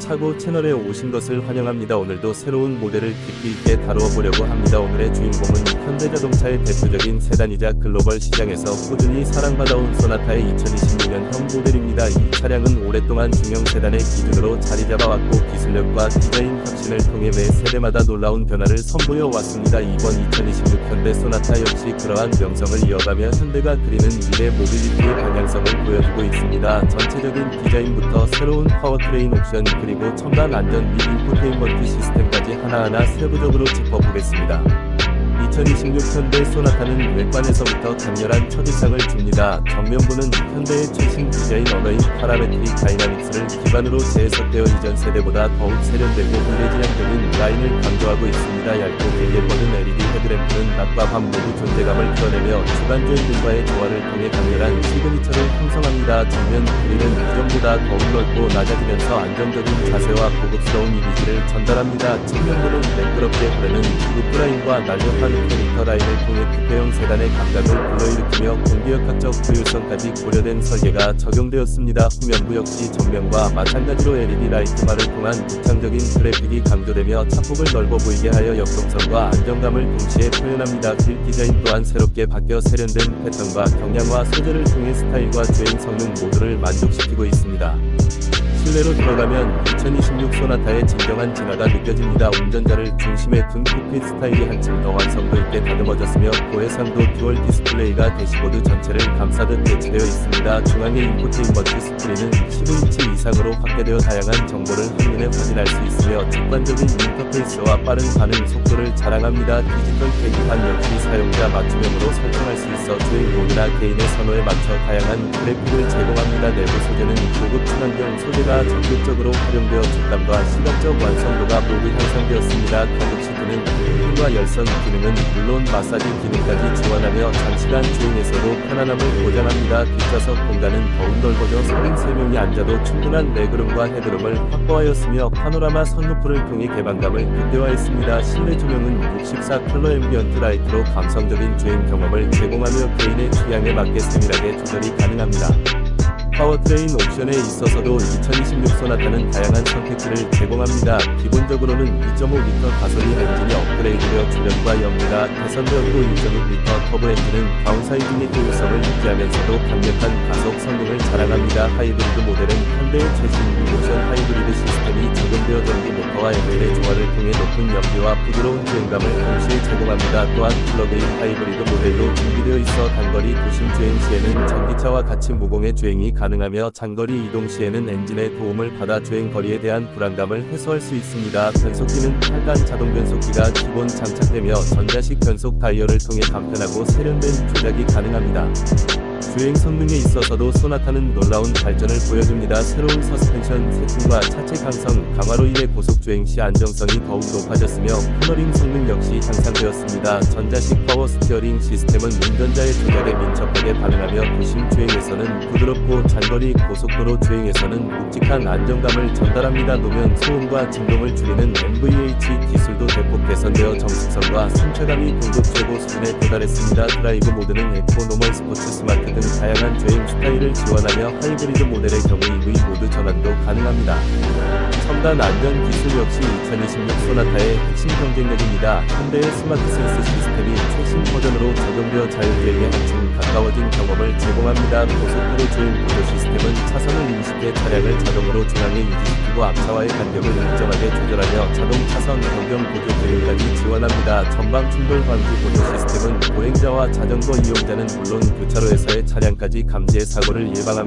차고 채널에 오신 것을 환영합니다. 오늘도 새로운 모델을 깊이 있게 다루어 보려고 합니다. 오늘의 주인공은 현대자동차의 대표적인 세단이자 글로벌 시장에서 꾸준히 사랑받아온 소나타의 2026년형 모델입니다. 이 차량은 오랫동안 중형 세단의 기준으로 자리 잡아왔고 기술력과 디자인 혁신을 통해 매 세대마다 놀라운 변화를 선보여 왔습니다. 이번 2026 현대 소나타 역시 그러한 명성을 이어가며 현대가 그리는 미래 모빌리티의 방향성을 보여주고 있습니다. 전체적인 디자인부터 새로운 파워트레인 옵션 그리고 첨단 안전 및 인포테인먼트 시스템까지 하나하나 세부적으로 짚어보겠습니다. 2026 현대 소나타는 외관에서부터 강렬한 첫인상을 줍니다. 정면부는 현대의 최신 디자인 언어인 파라메트릭 다이나믹스를 기반으로 재해석되어 이전 세대보다 더욱 세련되고 미래지향적인 라인을 강조하고 있습니다. 얇고 길게 뻗은 LED 헤드램프는 낮과 밤 모두 존재감을 드러내며 주간 주행 등과의 조화를 통해 강렬한 시그니처를 형성합니다. 정면 이전 보다 더욱 넓고 낮아지면서 안정적인 자세와 고급스러운 이미지를 전달합니다. 측면부는 매끄럽게 흐르는 루프라인과 날렵한 캐릭터 라인을 통해 쿠페형 세단의 감각을 불러일으키며 공기역학적 효율성까지 고려된 설계가 적용되었습니다. 후면부 역시 전면과 마찬가지로 LED 라이트바를 통한 입창적인 그래픽이 강조되며 차폭을 넓어 보이게 하여 역동성과 안정감을 동시에 표현합니다. 길 디자인 또한 새롭게 바뀌어 세련된 패턴과 경량화 소재를 통해 스타일과 주행 성능 모두를 만족시키고 있습니다. 있습니다. 실내로 들어가면 2026 소나타의 진정한 진화가 느껴집니다. 운전자를 중심에 둔 쿠페 스타일이 한층 더 완성도 있게 다듬어졌으며 고해상도 듀얼 디스플레이가 대시보드 전체를 감싸듯 배치되어 있습니다. 중앙의 인포테인먼트 스크린은 15인치 이상으로 확대되어 다양한 정보를 한눈에 확인할 수 있으며 직관적인 인터페이스와 빠른 반응 속도를 자랑합니다. 디지털 계기판 역시 사용자 맞춤형으로 설정할 수 있어 모드나 개인의 선호에 맞춰 다양한 그래픽을 제공합니다. 내부 소재는 고급 친환경 소재가 적극적으로 활용되어质감과 시각적 완성도가 모두 향상되었습니다. 가죽 시트는 힘과 열선 기능은 물론 마사지 기능까지 지원하며 장시간 주행에서도 편안함을 보장합니다. 뒷좌석 공간은 더욱 넓어져 성인 3명이 앉아도 충분한 레그룸과 헤드룸을 확보하였으며 파노라마 선루프를 통해 개방감을 극대화했습니다. 실내 조명은 64 컬러 앰비언트 라이트로 감성적인 주행 경험을 제공하며 개인의 취향에 맞게 세밀하게 조절이 가능합니다. 파워트레인 옵션에 있어서도 2026 소나타는 다양한 선택지를 제공합니다. 기본적으로는 2.5L 가솔린 엔진이 업그레이드되어 출력과 연비가 개선되었고 1.6L 터보 엔진은 다운사이징의 효율성을 유지하면서도 강력한 가속 성능을 자랑합니다. 하이브리드 모델은 현대의 최신 모션 하이브리드 시스템이 적용되어 전기 모터와 엔진의 조화를 통해 높은 연비와 부드러운 주행감을 동시에 제공합니다. 또한 플러그인 하이브리드 모델도 준비되어 있어 단거리 도심 주행 시에는 전기차와 같이 무공해 주행이 가능 하며 장거리 이동 시에는 엔진의 도움을 받아 주행 거리에 대한 불안감을 해소할 수 있습니다. 변속기는 8단 자동 변속기가 기본 장착되며 전자식 변속 다이얼을 통해 간편하고 세련된 조작이 가능합니다. 주행 성능에 있어서도 소나타는 놀라운 발전을 보여줍니다. 새로운 서스펜션 세팅과 차체 강성 강화로 인해 고속 주행 시 안정성이 더욱 높아졌으며 코너링 성능 역시 향상되었습니다. 전자식 파워 스티어링 시스템은 운전자의 조작에 민첩하게 반응하며 도심 주행에서는 부드럽고 장거리 고속도로 주행에서는 묵직한 안정감을 전달합니다. 노면 소음과 진동을 줄이는 MVH 기술도 대폭 개선되어 정식성과 승차감이 등급 최고 수준에 도달했습니다. 드라이브 모드는 에코 노멀 스포츠 스마트 등 다양한 주행 스타일을 지원하며 하이브리드 모델의 경우 EV 모드 전환도 가능합니다. 첨단 안전 기술 역시 2026 소나타의 핵심 경쟁력입니다. 현대의 스마트 센스 시스템이 최신 버전으로 적용되어 자율주행에 한층 가까워진 경험을 제공합니다. 고속도로 주행 보조 시스템은 차선을 인식해 차량을 자동으로 중앙에 유지시키고 앞차와의 간격을 일정하게 조절하며 자동 차선 변경 보조 기능까지 지원합니다. 전방 충돌 방지 보조 시스템은 보행자와 자전거 이용자는 물론 교차로에서의 차량까지 감지해 사고를 예방합니다.